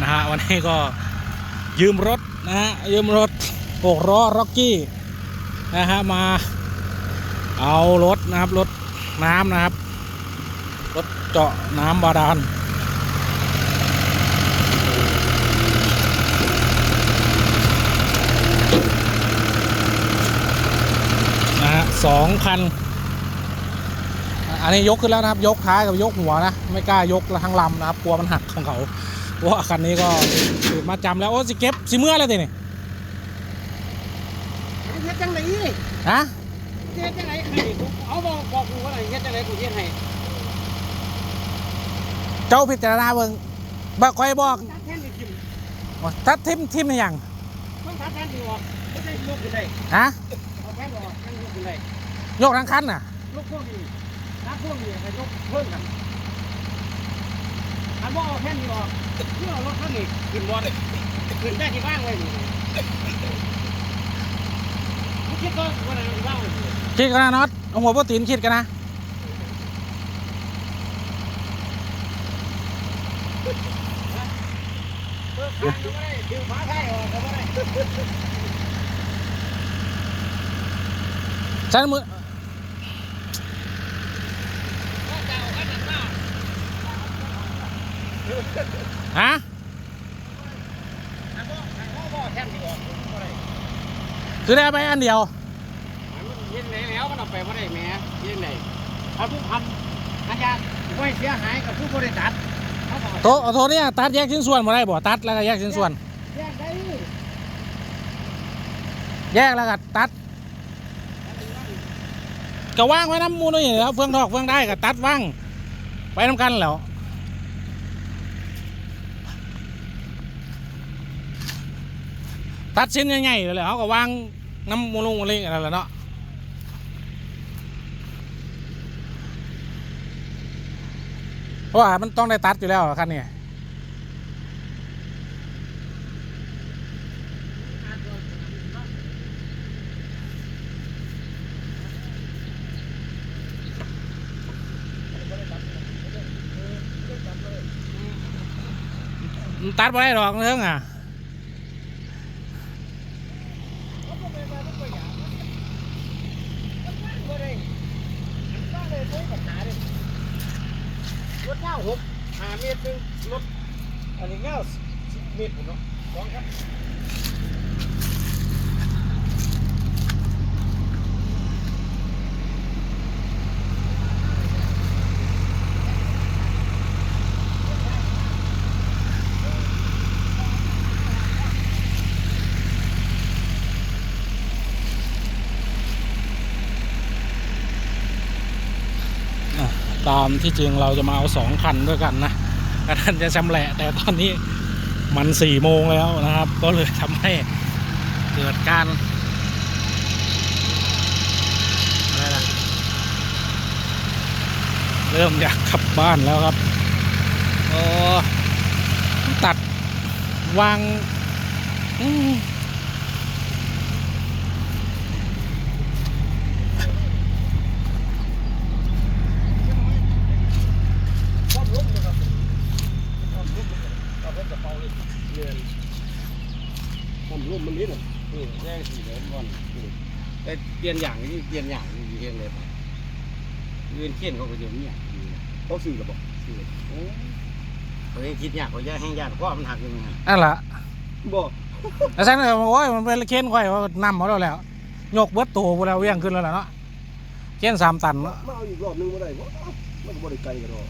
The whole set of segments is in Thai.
นะฮะวันนี้ก็ยืมรถนะฮะยืมรถหกล้อร็อกกี้นะฮะมาเอารถนะครับรถน้ำนะครับรถเจาะน้ำบาดาลนะฮะสองคันอันนี้ยกขึ้นแล้วนะครับยกท้ายกับยกหัวนะ ไม่กล้ายกทั้งลำนะครับกลัวมันหักของเขา ว่าคันนี้ก็ถือมาจำแล้ว โอ้สิเก็บสิเมื่อแล้วทีนี่เฮ็ดจังไดฮะเฮ็ดจังไดให้กูเอาบอกบอกกูว่าอะไรเฮ็ดจังไดกูเฮ็ดให้เจ้าพิจารณาเบิ่งบอกคอยบอกตัดแทนนี่กินว่าตัดทิมทิมในอย่างมันตัดแทนดีออกไม่ได้ลูกขึ้นได้ฮะเอาแทนออกแทนลูกขึ้นได้ยกทั้งคันน่ะลูกพวกนี้นักพวกนี้ให้ลูกเพิ่มกัน อันว่าเอาแทนนี่ออกเพื่อเอารถคันนี้ขึ้นบ่ได้ขึ้นได้ที่บ้านเลยนี่กูคิดว่าวันนั้นที่บ้านเลยคิดกันนะน็อตเอาหัวโปรตีนคิดกันนะเปิดทางก็ไม่ได้ดึงฝาท้ายออกก็ไม่ได้ฉันมือ ว่าจะเอาอันนั้นมา ฮะอันว่าอันว่าบ่แทนนี่ออกบ่ได้คือได้ไปอันเดียวมันเย็นไหนแล้วมันเอาไปไม่ได้แหม่เย็นไหนถ้าผู้พันอาจารย์ไม่เสียหายกับผู้บริษัทเขาบอกโตเอาโทษเนี่ยตัดแยกชิ้นส่วนมาได้บ่ตัดแล้วก็แยกชิ้นส่วน แยกได้แยกแล้วก็ตัดก็ว่างไว้น้ำมูลนี่แหล้วเฟืองทอกเฟืองได้ก็ตัดว่างไปน้ำกันแล้ว ตัดชิ้นใหญ่ๆเลยเขาก็วางน้ำมูลงมูลิงอะไรแหละเนาะเพราะว่ามันต้องได้ตัดอยู่แล้วคันนี้มันตัดไปได้หรอกเรื่องอะ รถเก้า หกหาเมตรหนึงรถอันนี้เงาสิบเมตรผมเนาะสองครับ อะ ตามที่จริงเราจะมาเอาสองคันด้วยกันนะแต่ท่านจะชำแหละแต่ตอนนี้มันสี่โมงแล้วนะครับ ก็เลยทำให้เกิดการอะไรล่ะเริ่มอยากกลับบ้านแล้วครับโอ้ตัดวางอืม ความลุ่มนะครับความลุ่มเอาไปกระ เป๋าเลยเรียนความลุ่มมันนิดหน่อยนี่แยกสีเหลืองก่อนนี่แต่เปลี่ยนอย่างนี้เปลี่ยนอย่างนี้เห็นเลยป่ะยืนเขียนเขาก็เดี๋ยวนี้เขาสื่อระบบสื่อโอ้เขายังคิดยากเขาจะแห้งยากเพราะมันหักยังไงนั่นแหละบอกแล้วฉันก็บอกโอ้ยมันเป็นเค้นค่อยว่านำมาแล้วแล้วยกเบิดตัวกูแล้วเวียงขึ้นแล้วล่ะเนาะเค้นสามตันมาเนาะมาเอาอีกรอบนึงมาได้บ่มันก็บ่ได้ไกลกันหรอก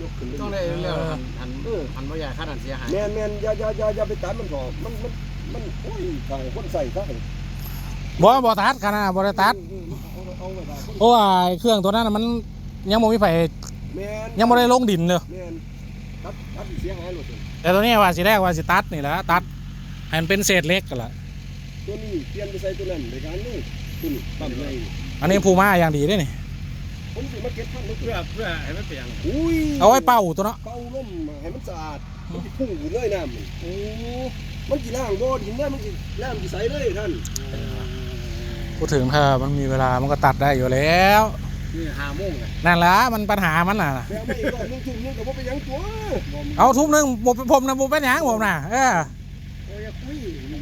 ยกขึ้นต้องได้เรื่องหันหันเออหันบ่อยากค่าหันเสียหายแม่นแม่นอย่าอย่าอย่าอย่าไปตัดมันก่อนมันมันมันโอ้ยทางคนใส่ซะบ่บ่ตัดขนาดบ่ได้ตัดเอาเอาไว้ได้เพราะว่าไอ้เครื่องตัวนั้นน่ะมันยังบ่มีไฟแม่นยังบ่ได้ลงดินเลยแม่นตัดตัดเสียหายหมดเลยแต่ตัวนี้ว่าสิแรกว่าสิตัดนี่แหละตัดให้มันเป็นเศษเหล็กกันละตัวนี้เปลี่ยนไปใส่ตัวนั้นในการนี้ตัวนี้ปั๊มในอันนี้ภูมาอย่างดีเด้นี่ ผมสิมาเก็บพันธุ์เพื่อเพื่อให้มันเปลี่ยนอุ้ยเอาไว้เป่าตัวเนาะเป่าลมให้มันสะอาดมันสิพุ่งอยู่เลยน้ำมันโอ้มันสิล้างบ่ดินเนี่ยมันสิน้ำสิใสเลยท่านพูดถึงถ้ามันมีเวลามันก็ตัดได้อยู่แล้วนี่ห้าโมงไงนั่นละมันปัญหามันน่ะแปลไม่อีกรอบนึงทุ่มนึงก็บ่เป็นหยังตัวเอาทุ่มหนึงผมผมนะผมเป็นหยังผมน่ะเออโอ้ยอย่าคุย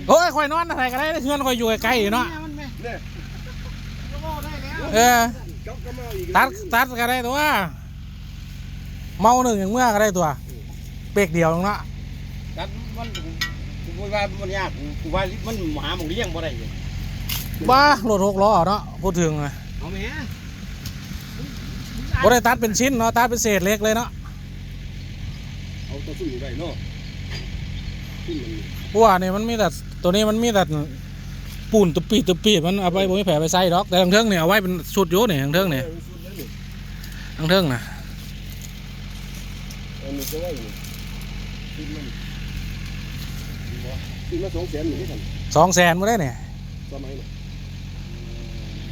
โอ้ยคอยนอนอะไรก็ได้เพื่อนคอยอยู่ใกล้ๆอยู่เนาะ เนี่ยเออกลับกันมาอีก ตัดตัดก็ได้ตัว เมาหนึ่งอย่างเมื่อก็ได้ตัวเบรกเดียวเนาะตัดมันกูว่ามันยากกูว่ามันหาหมองเลี้ยงบ่ได้อยู่บ้ารถหกล้อเนาะพูดถึงอะเอาแม่บ่ได้ตัดเป็นชิ้นเนาะตัดเป็นเศษเล็กเลยเนาะเอาตัวสู้ได้เนาะขึ้นมันเพราะว่านี่มันมีแต่ตัวนี้มันมีแต่ ปูนตุบปีตุบปีมันเอาไปบ่มีแผลไปใส่ดอก แต่ทางเทิงเนี่ยเอาไว้เป็นสุดโยนี่ยทางเทิงเนี่ยทางเทิงนะอันนี้จะว่าอยู่ขึ้นมันขึ้นมาสองแสนหนึ่งที่ทำสองแสนมาได้เนี่ยสมัยน่ะ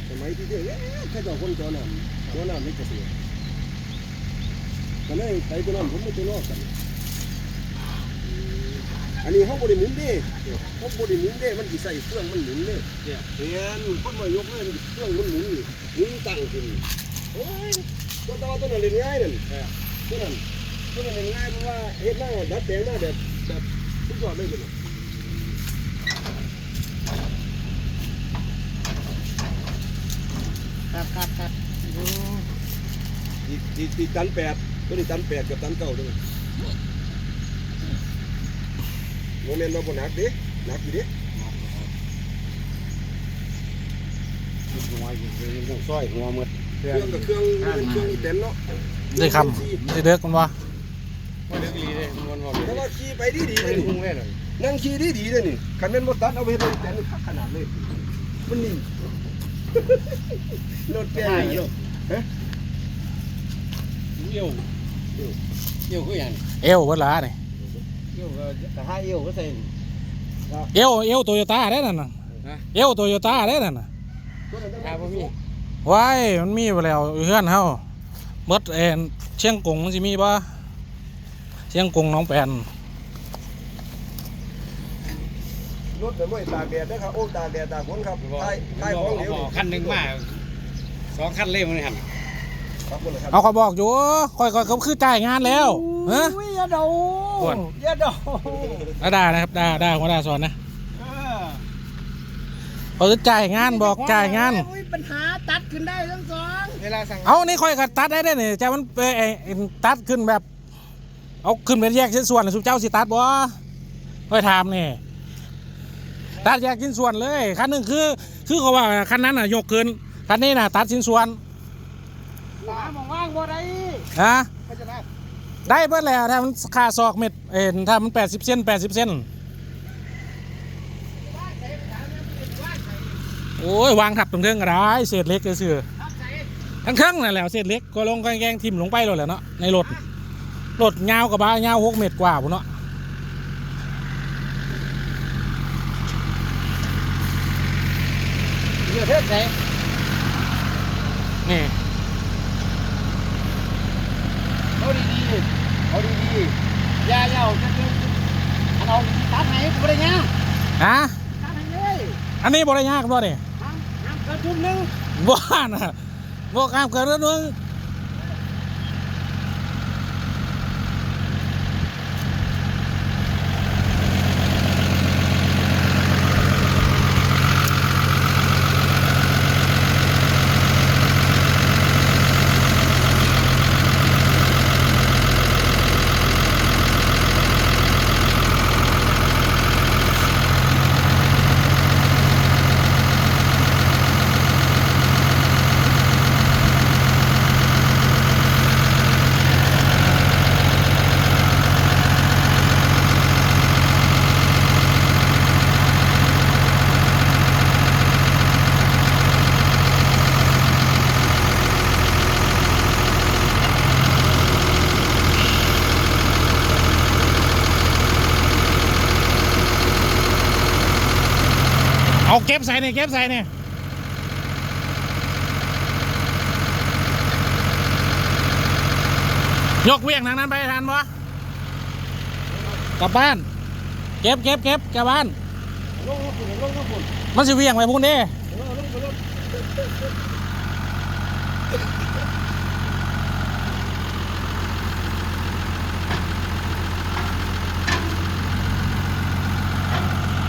สมัยที่เดียวเอ๊ะแค่เจ้าคนจอน้ำจอน้ำไม่เกษตรก็เลยไปตัวนั้นผมไม่ตัวนอกกัน อันนี้เขาบริหมุนเด้เขาบริหมุนเด้มันสิใส่เครื่องมันหมุนเด้เนี่ยเห็นคนมายกเลยเครื่องมันหมุนนี่หมุนตั้งขึ้นโอ้ยตัวต่อตัวนั้นเล่นง่ายนั่นตัวนั้นตัวนั้นเล่นง่ายเพราะว่าเฮ็ดหน้าดัดแปลงหน้าแบบแบบทุกยอดเลยเป็นครับครับครับตีตีตีตันแปดตัวนี้ตันแปดกับตันเก้าด้วย โมเมนต์เราบ่หนักเด้หนักอยู่เด้หัวอยู่ในวงซอยหัวหมดเครื่องกับเครื่องเป็นเครื่องอีแตนเนาะได้คำได้เด็กมันวะว่าเล็กลีเลยมันว่าแต่ว่าขี่ไปดีดีๆเลเป็ยนนี่พุงเลยเลยนั่งขี่ดีดีๆเลยนี่คันแม่นบ่ตัดเอาไปเฮ็ดเป็นแตนนี่คักขนาดเลยมันนิ่มรถแก่อยู่เยี่ยวเยี่ยวคืออย่างเอวเวลาเนี่ย เยี่ยวก็แต่ห้าเยี่ยวก็ใส่เอวเอวโตโยต้าได้นั่นน่ะฮะเอวโตโยต้าได้นั่นน่ะถ้าบ่มีว้ายมันมีไปแล้วอยู่เฮือนเฮาเมดเอ็นเชียงกงมันสิมีบ่เชียงกงหน้องแปนรถแต่ไม่ตากแดดนะครับโอ้ตากแดดตากฝนครับใต้ใต้ของเหลวนี่คันหนึ่งมาสองคันเล่มันหันครับหมดเลยครับเอาเขาบอกอยู่ค่อยๆเขาคือจ่ายงานแล้ว ฮะ อุ้ยอย่าเดาปวดอย่าเดาแล้วด่านะครับด่าด่าหัวด่าสอนนะเออเขาจะจ่ายงานบอกจ่ายงาน อุ้ยปัญหาตัดขึ้นได้ทั้งสองเวลาสั่งเอานี่ค่อยกัตัดได้ได้เนี่ยจะมันไปเอ่อตัดขึ้นแบบ เอาขึ้นเป็นแยกชิ้นส่วนสุเจ้าสิตัดบ่ค่อยถามนี่ตัดแยกชิ้นส่วนเลยคันหนึ่งคือ คือเขาว่าคันนั้นน่ะยกขึ้นคันนี้น่ะ ตัดชิ้นส่วนหาหมองว่างบ่ได้นะเขาจะ ได้ได้เบิดแล้วถ้ามันคาซอกเม็ดเอ็นถ้ามันแปดสิบเซนแปดสิบเซนโอ้ยวางทับตรงเทิงก็ได้เศษเล็กก็ซื้อทั้งเครื่องนั่นแหละเศษเล็กก็ลงแกงทิมลงไปเลยแหละเนาะในรถรถยาวกับบ้ายาวหกเมตรกว่าพุ่นเนาะเยอะเทศไหน นี่ เอาดี ๆเอาดีๆอย่าเล่าจะคืออันเอาตัดไหนกูบ่ได้ยังฮะตัดไหนเลยอันนี้บริยากบ่เนี่ยห้ามห้ามกระทุ่มหนึงบ่นะบ่ข้ามเกินเรื่องนึง เอาเก็บใส่เนี่ยเก็บใส่เนี่ยยกเวียงทางนั้นไปทันปะกลับบ้าน เก็บเก็บเก็บกลับบ้านมันสิเวียงไปพวกนี้